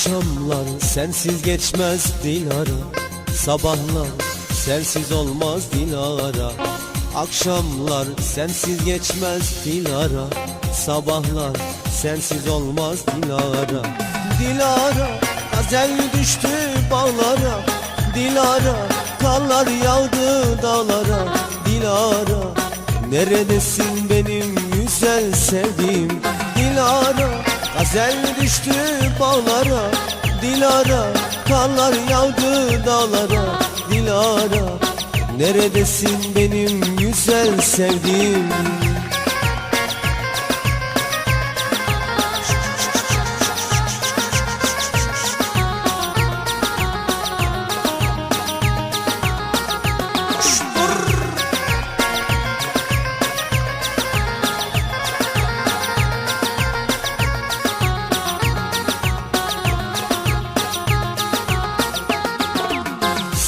Akşamlar sensiz geçmez Dilara Sabahlar sensiz olmaz Dilara Akşamlar sensiz geçmez Dilara Sabahlar sensiz olmaz Dilara Dilara gazel düştü bağlara. Dilara karlar yağdı dağlara. Dilara neredesin benim güzel sevdiğim? Dilara gazel düştü bağlara Dilara karlar yağdı dağlara Dilara. Neredesin benim güzel sevdiğim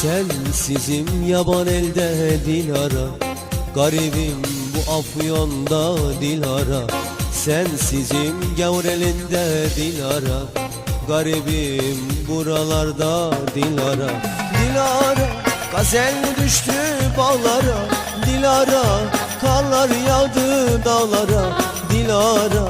Sensizim yaban elde Dilara Garibim bu afyonda Dilara. Sensizim gavur elinde Dilara Garibim buralarda Dilara. Dilara gazel düştü bağlara Dilara karlar yağdı dağlara. Dilara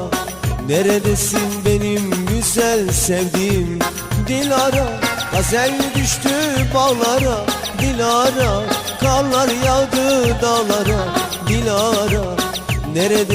Neredesin benim güzel sevdiğim? Dilara Gazel düştü bağlara Dilara Karlar yağdı dağlara Dilara. Neredesin